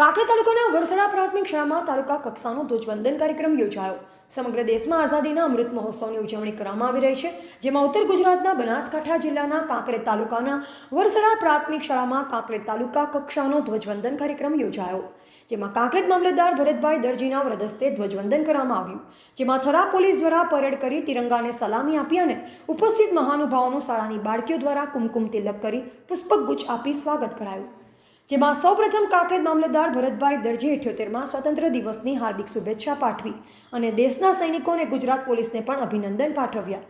કાંકરેજ તાલુકાના વરસડા પ્રાથમિક શાળામાં તાલુકા કક્ષાનો ધ્વજવંદન કાર્યક્રમ યોજાયો. સમગ્ર દેશમાં આઝાદીના અમૃત મહોત્સવની ઉજવણી કરવામાં આવી રહી છે, જેમાં ઉત્તર ગુજરાતના બનાસકાંઠા જિલ્લાના કાંકરેજ તાલુકાના વરસડા પ્રાથમિક શાળામાં કાંકરેજ તાલુકા કક્ષાનો ધ્વજવંદન કાર્યક્રમ યોજાયો, જેમાં કાંકરેજ મામલતદાર ભરતભાઈ દરજીના વ્રદસ્તે ધ્વજવંદન કરવામાં આવ્યું, જેમાં થરા પોલીસ દ્વારા પરેડ કરી તિરંગાને સલામી આપી અને ઉપસ્થિત મહાનુભાવોનું શાળાની બાળકીઓ દ્વારા કુમકુમ તિલક કરી પુષ્પગુચ્છ આપી સ્વાગત કરાયું. જેમાં સૌપ્રથમ કાંકરેજ મામલતદાર ભરતભાઈ દરજી ઇઠ્યોતેરમાં સ્વતંત્ર દિવસની હાર્દિક શુભેચ્છા પાઠવી અને દેશના સૈનિકોને ગુજરાત પોલીસને પણ અભિનંદન પાઠવ્યા,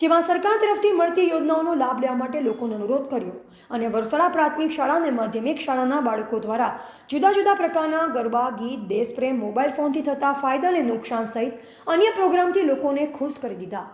જેમાં સરકાર તરફથી મળતી યોજનાઓનો લાભ લેવા માટે લોકોને અનુરોધ કર્યો અને વરસાડા પ્રાથમિક શાળા અને માધ્યમિક શાળાના બાળકો દ્વારા જુદા જુદા પ્રકારના ગરબા, ગીત, દેશપ્રેમ, મોબાઈલ ફોનથી થતા ફાયદા અને નુકસાન સહિત અન્ય પ્રોગ્રામથી લોકોને ખુશ કરી દીધા.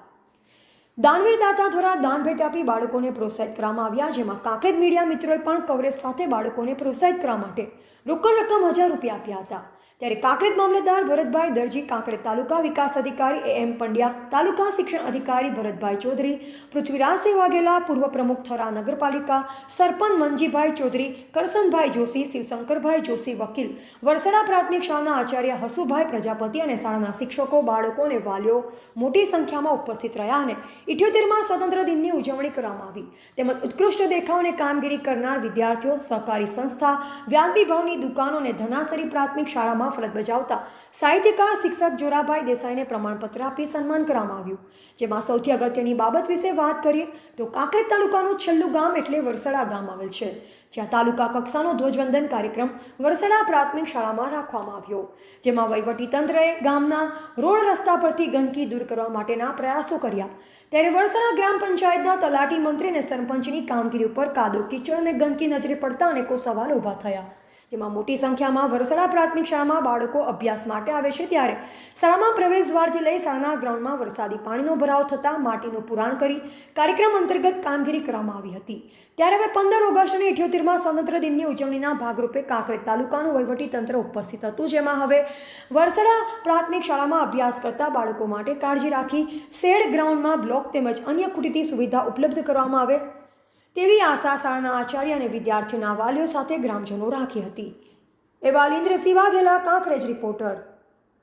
દાનવીર દાતા દ્વારા દાન ભેટ આપી બાળકોને પ્રોત્સાહિત કરવામાં આવ્યા, જેમાં કાંકરેજ મીડિયા મિત્રોએ પણ કવરેજ સાથે બાળકોને પ્રોત્સાહિત કરવા માટે રોકડ રકમ હજાર રૂપિયા આપ્યા હતા. ત્યારે કાંકરેજ મામલતદાર ભરતભાઈ દરજી, કાંકરેજ તાલુકા વિકાસ અધિકારી એમ પંડ્યા, તાલુકા શિક્ષણ અધિકારી ભરતભાઈ ચૌધરી પૃથ્વીરાજસિંહ વાઘેલા, પૂર્વ પ્રમુખ થરા નગરપાલિકા, સરપંચ મનજીભાઈ ચૌધરી, કરસનભાઈ જોશી, શિવશંકરભાઈ જોશી વકીલ, વરસડા પ્રાથમિક શાળાના આચાર્ય હસુભાઈ પ્રજાપતિ અને શાળાના શિક્ષકો, બાળકો અને વાલીઓ મોટી સંખ્યામાં ઉપસ્થિત રહ્યા અને ઇઠ્યોતેરમાં સ્વતંત્ર દિનની ઉજવણી કરવામાં આવી. તેમજ ઉત્કૃષ્ટ દેખાવ અને કામગીરી કરનાર વિદ્યાર્થીઓ, સહકારી સંસ્થા, વ્યાજબી ભાવની દુકાનો અને ધનાસરી પ્રાથમિક શાળામાં ફરજ બજાવતા સાહિત્યકાર શિક્ષક જોરાભાઈ દેસાઈને પ્રમાણપત્ર આપી સન્માન કરવામાં આવ્યું. જેમાં સૌથી અગત્યની બાબત વિશે વાત કરીએ તો કાંકરેજ તાલુકાનું છેલ્લું ગામ એટલે વરસડા ગામ આવેલ છે. જ્યાં તાલુકા કક્ષાનો ધ્વજવંદન કાર્યક્રમ વરસડા પ્રાથમિક શાળામાં રાખવામાં આવ્યો. જેમાં વહીવટીતંત્રએ ગામના રોડ રસ્તા પરથી ગંદકી દૂર કરવા માટેના પ્રયાસો કર્યા. ત્યારે વરસડા ગ્રામ પંચાયતના તલાટી મંત્રી અને સરપંચની કામગીરી ઉપર કાદો, કીચડ અને ગંદકી નજરે પડતા અનેકો સવાલ ઊભા થયા. જેમાં મોટી સંખ્યામાં વરસડા પ્રાથમિક શાળામાં બાળકો અભ્યાસ માટે આવે છે ત્યારે શાળામાં પ્રવેશ દ્વારથી લઈ શાળાના ગ્રાઉન્ડમાં વરસાદી પાણીનો ભરાવ થતાં માટીનું પુરાણ કરી કાર્યક્રમ અંતર્ગત કામગીરી કરવામાં આવી હતી. ત્યારે હવે પંદર ઓગસ્ટ અને ઇઠ્યોતેરમાં સ્વતંત્ર દિનની ઉજવણીના ભાગરૂપે કાંકરેજ તાલુકાનું વહીવટી તંત્ર ઉપસ્થિત હતું. જેમાં હવે વરસડા પ્રાથમિક શાળામાં અભ્યાસ કરતા બાળકો માટે કાળજી રાખી શેડ, ગ્રાઉન્ડમાં બ્લોક તેમજ અન્ય ખૂટીતી સુવિધા ઉપલબ્ધ કરવામાં આવે તેવી આશા શાળાના આચાર્ય અને વિદ્યાર્થીઓના વાલીઓ સાથે ગ્રામજનો રાખી હતી. એવા ઇન્દ્રસિંહ વાઘેલા, કાંકરેજ રિપોર્ટર.